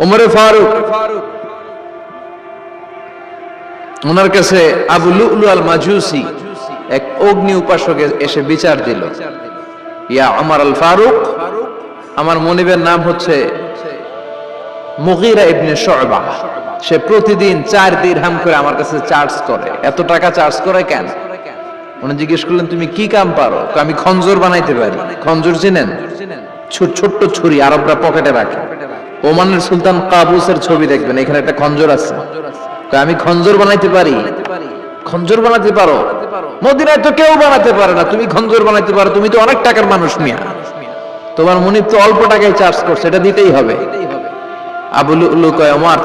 ওমরে ফারুক। ওনার কাছে আবু লুলু আল মাজুসি এক অগ্নি উপাসক এসে বিচার দিল। ইয়া আমার আল ফারুক আমার মনিবের নাম হচ্ছে মুগিরা ইবনে শুবা। সে প্রতিদিন চার দিরহাম করে আমার কাছে চার্জ করে। এত টাকা চার্জ করে কেন? উনি জিজ্ঞেস করলেন, তুমি কি কাম পারো? আমি খঞ্জর বানাইতে পারি। খঞ্জর চিনেন? ছো- ছোট্ট ছুরি আরবরা পকেটে রাখে। ওমানের সুলতান কাবুসের ছবি দেখবেন, এখানে একটা খঞ্জর আছে। আমি খঞ্জর বানাইতে পারি? খঞ্জর বানাতে পারো? মদিনায় তো কেউ বানাতে পারে না। তুমি খঞ্জর বানাইতে পারো, তুমি তো অনেক টাকার মানুষ মিয়া। তোমার মনিব তো অল্প টাকায় চার্জ করছে, এটা দিতেই হবে। আবুল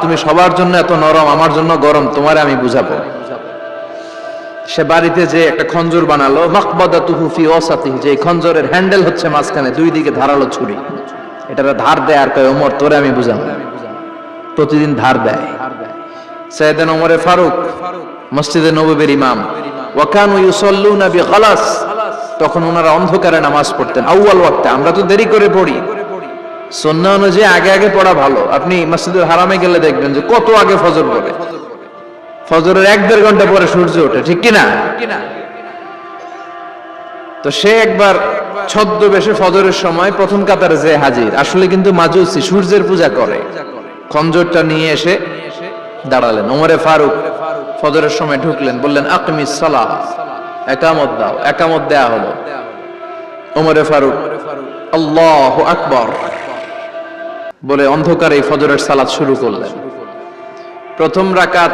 তুমি সবার জন্য এত নরম, আমার জন্য গরম, তোমারে আমি বুঝাবো। সে বাড়িতে যে একটা খঞ্জর বানালো মাকবাদা তুহুফি যে খঞ্জরের হ্যান্ডেল হচ্ছে মাঝখানে, দুই দিকে ধারালো ছুরি। এটার ধার দেয় আর কয়, ওমর, তোরে আমি বুঝাবো প্রতিদিন ধার দেয়। সৈয়দান ওমরে ফারুক, মসজিদে নবীর ইমাম। ওয়াকানু ইউসাল্লুনা বিখালাস তখন ওনারা অন্ধকারে নামাজ পড়তেন, আউয়াল ওয়াক্তে। আমরা তো দেরি করে পড়ি। সন্না অনুযায়ী আগে আগে পড়া ভালো। আপনি মসজিদুল হারামে গেলে দেখবেন যে কত আগে ফজর পড়ে। ফজরের এক দেড় ঘণ্টা পরে সূর্য ওঠে, ঠিক কিনা? তো সে একবার ছদ্মবেশে ফজরের সময় প্রথম কাতারে যে হাজির, আসলে কিন্তু মাজুসি সূর্যের পূজা করে। খঞ্জরটা নিয়ে এসে দাঁড়ালেন। ওমরে ফারুক ফজরের সময় ঢুকলেন, বললেন, আকমিস সালাহ, একামত দাও, একামত দেয়া হলো। ওমরে ফারুক, আল্লাহ আকবর। বলে অন্ধকারে ফজরের সালাত শুরু করলেন। প্রথম রাকাত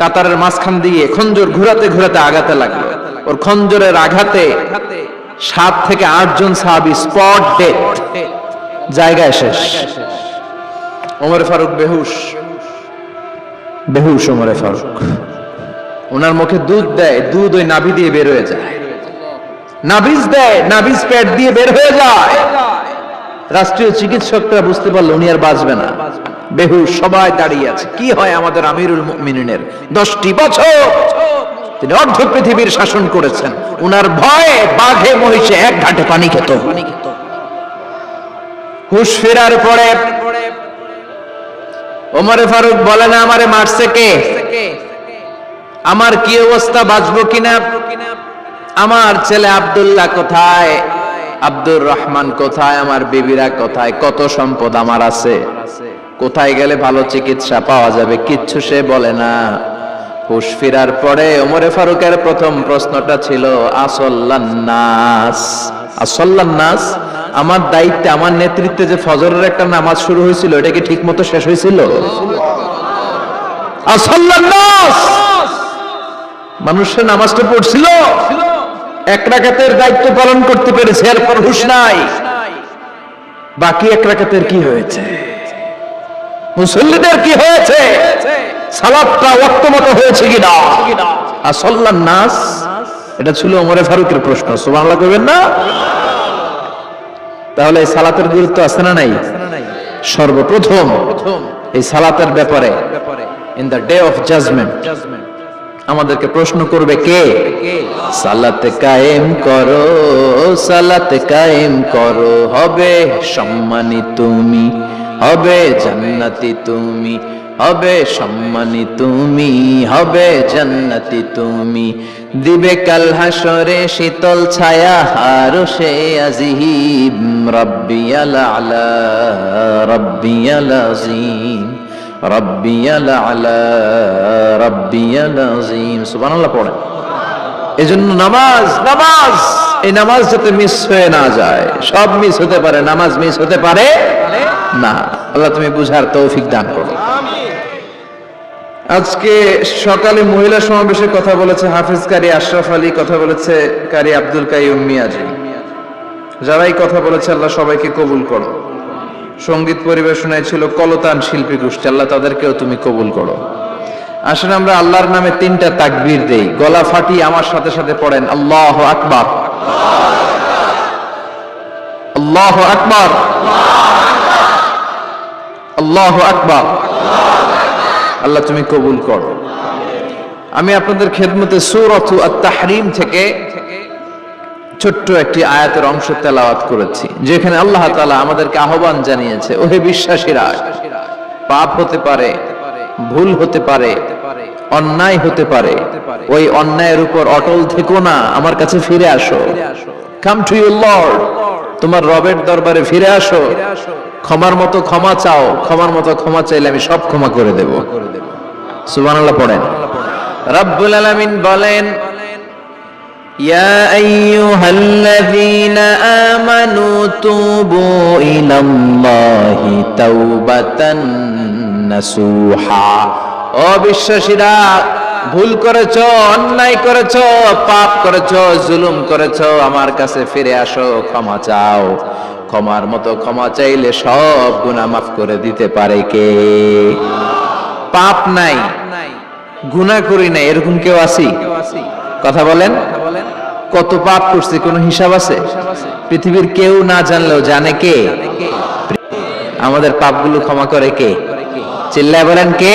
কাতারের মাঝখান দিয়ে খঞ্জর ঘুরাতে ঘুরাতে আগাতে লাগল। ওর খঞ্জরের আঘাতে সাত থেকে আট জন সাহাবি স্পট ডেথ জায়গায় শেষ। ওমর ফারুক বেহুশ। বেহুশ ওমরে ফারুক। ওনার মুখে দুধ দেয়, দুধ ওই নাভি দিয়ে বের হয়ে যায়। নাভিজ দেয়, নাভিজ পেট দিয়ে বের হয়ে যায়। রাষ্ট্রীয় চিকিৎসকরা বুঝতে পারল উনি আর বাঁচবে না। বেহুশ সবাই দাঁড়িয়ে আছে। কি হয় আমাদের আমিরুল মুমিনিনের? দশটি বছর তিনি অর্ধ পৃথিবীর শাসন করেছেন। উনার ভয়ে বাঘে, মহিষে এক ঘাটে পানি খেত। হুশ ফেরার পরে ওমরে ফারুক বলে, না, আমারে মারছে কে? আমার কি অবস্থা? বাঁচবো কিনা আমার ছেলে আব্দুল্লাহ কোথায়? আব্দুর রহমান কোথায়? আমার বিবিরা কোথায়? কত সম্পদ আমার আছে? কোথায় গেলে ভালো চিকিৎসা পাওয়া যাবে কিচ্ছু সে বলে না। হুশ ফিরার পরে ওমরে ফারুকের প্রথম প্রশ্নটা ছিল আসল্লান্নাস আমার দায়িত্বে, আমার নেতৃত্বে যে ফজরের একটা নামাজ শুরু হয়েছিল, এটা কি ঠিক মতো শেষ হয়েছিল? মানুষের নামাজটা পড়ছিল। এক রাকাতের দায়িত্ব পালন করতে পেরেছে, এরপর হুশ নাই। বাকি এক রাকাতের কি হয়েছে? মুসল্লিদের কি হয়েছে? সালাদটা ওয়াক্ত মতো হয়েছে কিনা আসল্লান নাস এটা ছিল ওমরে ফারুকের প্রশ্ন সুবহানাল্লাহ কইবেন না? তাহলে এই সালাতের গুরুত্ব আছে না নাই? সর্বপ্রথম এই সালাতের ব্যাপারে in the day of judgment আমাদেরকে প্রশ্ন করবে কে? সালাত কায়েম করো সালাত কায়েম করো হবে সম্মানী তুমি। হবে জান্নাতি তুমি, হবে সম্মানী তুমি, হবে জান্নাতি তুমি। দিবে কাল হাসরে শীতল ছায়া হারো সে আজিম, রব্বিয়াল আলা, রব্বিয়াল আজিম, রব্বিয়াল আলা, রব্বিয়াল আজিম। সুবহানাল্লাহ পড়েন। এজন্য নামাজ নামাজ, এই নামাজ যাতে মিস হয়ে না যায়, সব মিস হতে পারে, নামাজ মিস হতে পারে। না, আল্লাহ তুমি বুঝার তৌফিক দান করো। আজকে সকালে মহিলা সমাবেশে কথা বলেছে হাফিজ কারি আশরাফ আলী, কথা বলেছে কারি আব্দুল কাইম মিয়াজি। যারাই কথা বলেছে, আল্লাহ সবাইকে কবুল করো। সংগীত পরিবেশনায় ছিল কলতান শিল্পী গোষ্ঠী, আল্লাহ তাদেরকেও তুমি কবুল করো। আসলে আমরা আল্লাহর নামে তিনটা তাকবীর দেই। গলা ফাটিয়ে আমার সাথে সাথে পড়েন, আল্লাহ আকবার। আল্লাহ আকবার। আল্লাহ আকবার। আল্লাহ, তুমি কবুল করো। আমি আপনাদের খেদমতে সুরথু তাহরিম থেকে ছোট্ট একটি আয়াতের অংশ তেলাওয়াত করেছি, যেখানে আল্লাহ তাআলা আমাদেরকে আহ্বান জানিয়েছে, ওহে বিশ্বাসীরা, পাপ হতে পারে, ভুল হতে পারে, অন্যায় হতে পারে, ওই অন্যায়ের উপর অটল থেকো না, আমার কাছে ফিরে আসো। কাম টু ইউ লর্ড তোমার রবের দরবারে ফিরে আসো। ক্ষমার মতো ক্ষমা চাও। ক্ষমার মতো ক্ষমা চাইলে আমি সব ক্ষমা করে দেব। সুবহানাল্লাহ পড়েন। রব্বুল আলামিন বলেন ইয়া আইয়ুহাল্লাযীনা আমানু তুবু ইলাল্লাহি তাওবাতান নাসুহা। অবিশ্বাসীরা ভুল করেছ, অন্যায় করেছ, পাপ করেছ, জুলুম করেছ, আমার কাছে ফিরে আসো, ক্ষমা চাও। ক্ষমার মতো ক্ষমা চাইলে সব গুনাহ মাফ করে দিতে পারে কে? পাপ নাই, গুনাহ করি নাই, এরকম কেউ আছি? কথা বলেন। কত পাপ করছে, কোনো হিসাব আছে? পৃথিবীর কেউ না জানলেও জানে কে? আমাদের পাপগুলো ক্ষমা করে কে? চিল্লায় বলেন কে?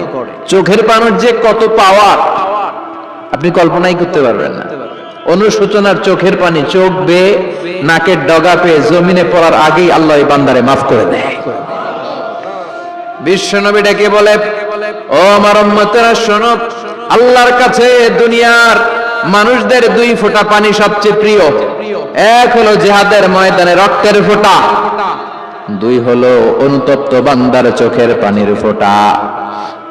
চোখের পানির যে কত পাওয়ার, আপনি কল্পনাই করতে পারবেন না। অনুশোচনার চোখের পানি, চোখ বে নাকের ডগা পেয়ে জমিনে পড়ার আগেই আল্লাহ বান্দারে মাফ করে দেয়। বিশ্বনবী ডেকে বলে, ও আমার আল্লাহর কাছে দুনিয়ার মানুষদের দুই ফোঁটা পানি সবচেয়ে প্রিয়। এক হলো জেহাদের ময়দানে রক্তের ফোঁটা, দুই হলো অনুতপ্ত বান্দার চোখের পানির ফোঁটা।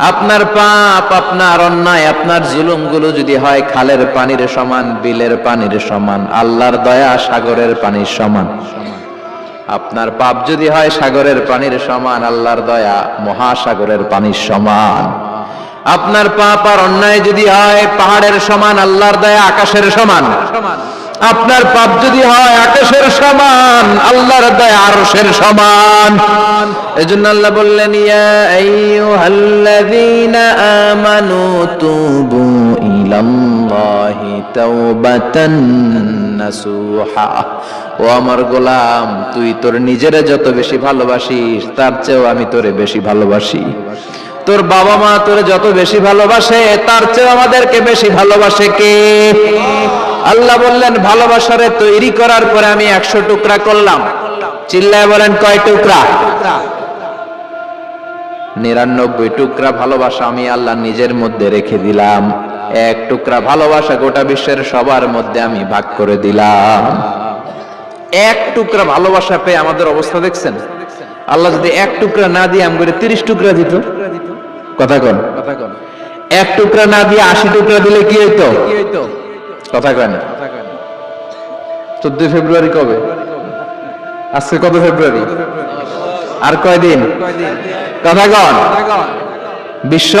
আপনার পাপ, আপনার অন্যায়, আপনার জুলুমগুলো যদি হয়, খালের পানির সমান, বিলের পানির সমান, আল্লাহর দয়া সাগরের পানির সমান। আপনার পাপ যদি হয়, সাগরের পানির সমান, আল্লাহর দয়া মহাসাগরের পানির সমান। আপনার পাপ আর অন্যায় যদি হয়, পাহাড়ের সমান, আল্লাহর দয়া আকাশের সমান। সমান আপনার পাপ যদি হয়, আকাশের সমান, আল্লাহর দয়া আরশের সমান। এজন্য আল্লাহ বললেন, ইয়া আইয়ুহাল্লাযীনা আমানু তুবু ইলাল্লাহি তাওবাতান নাসুহা। ও আমার গোলাম, তুই তোর নিজেরে যত বেশি ভালোবাসিস, তার চেয়েও আমি তোরে বেশি ভালোবাসি। তোর বাবা মা তোরে যত বেশি ভালোবাসে, তার চেয়েও আমাদেরকে বেশি ভালোবাসে কে? আল্লাহ বললেন, ভালোবাসারে তৈরি করার পরে আমি একশো টুকরা করলাম। চিল্লায় বলেন, কয় টুকরা? নিরানব্বই টুকরা ভালোবাসা আমি আল্লাহ নিজের মধ্যে রেখে দিলাম। এক টুকরা ভালোবাসা গোটা বিশ্বের সবার মধ্যে আমি ভাগ করে দিলাম। এক টুকরা ভালোবাসা পেয়ে আমাদের অবস্থা দেখছেন? আল্লাহ যদি এক টুকরা না দিয়ে আমি তিরিশ টুকরা দিত। কথা কন। এক টুকরা না দিয়ে আশি টুকরা দিলে কি হইতো? কথা কয় না? চোদ্দই ফেব্রুয়ারি কবে? আজকে কত ফেব্রুয়ারি? আর কয়দিন? কথা কন। বিশ্ব?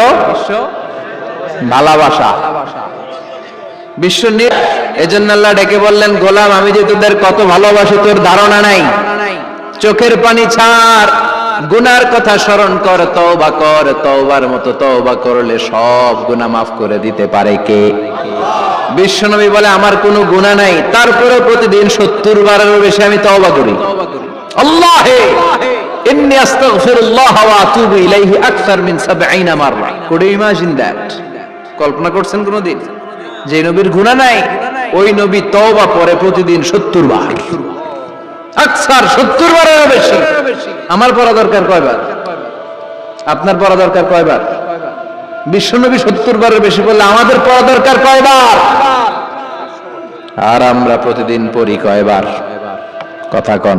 ভালোবাসা। বিশ্ব নিয়ে এজন্য আল্লাহ ডেকে বললেন, গোলাম, আমি যে তোদের কত ভালোবাসি, তোর ধারণা নাই। চোখের পানি ছাড়। গুনার কথা। স্মরণ কর, তওবা কর, তওবার মতো তওবা করলে সব গুনাহ মাফ করে দিতে পারে কে? বিশ্বনবী বলে, আমার কোনো গুনাহ নাই, তারপরেও প্রতিদিন সত্তর বারেরও বেশি আমি তওবা করি। ইন্নী আস্তাগফিরুল্লাহ ওয়া আতুবু ইলাইহি আকসার মিন 70 মাররা। Could imagine that? কল্পনা করছেন কোনদিন? যে নবীর গুনাহ নাই, ওই নবী তওবা পরে প্রতিদিন 70 বার। আকসার 70 বারেরও বেশি। আমার পড়া দরকার কয়বার? আপনার পড়া দরকার কয়বার? বিশ্বনবী 70 বারের বেশি বললে আমাদের পড়া দরকার কয়বার? আর আমরা প্রতিদিন পড়ি কয়বার? কথা কন।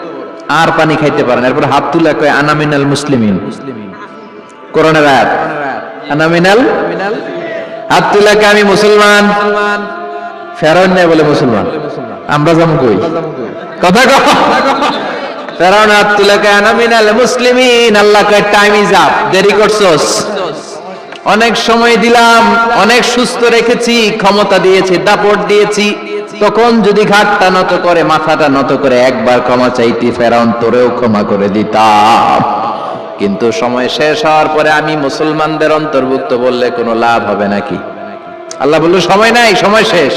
আর পানি খাইতে পারেন এরপর হাত তুলে কয়, আনামিনাল মুসলিমিন। করোনার আনামিনাল? হাত তুলে কয়, আমি মুসলমান। ফেরাউন নাই বলে মুসলমান। আমরা যেমন কই? কথা কহ ফেরাউন হাত তুলে কয়, আনামিনাল মুসলিমিন। আল্লাহ কয়, টাইম ইজ আপ। দেরি করছস। অনেক সময় দিলাম, অনেক সুস্থ রেখেছি, ক্ষমতা দিয়েছি, দাপট দিয়েছি। তখন যদি ঘাটটা নত করে, মাথাটা নত করে, একবার ক্ষমা চাইতি, ফেরাউন তোরেও ক্ষমা করে দিতাম। কিন্তু সময় শেষ হওয়ার পরে আমি মুসলমানদের অন্তর্ভুক্ত বললে কোনো লাভ হবে নাকি? আল্লাহ বলল, সময় নাই, সময় শেষ।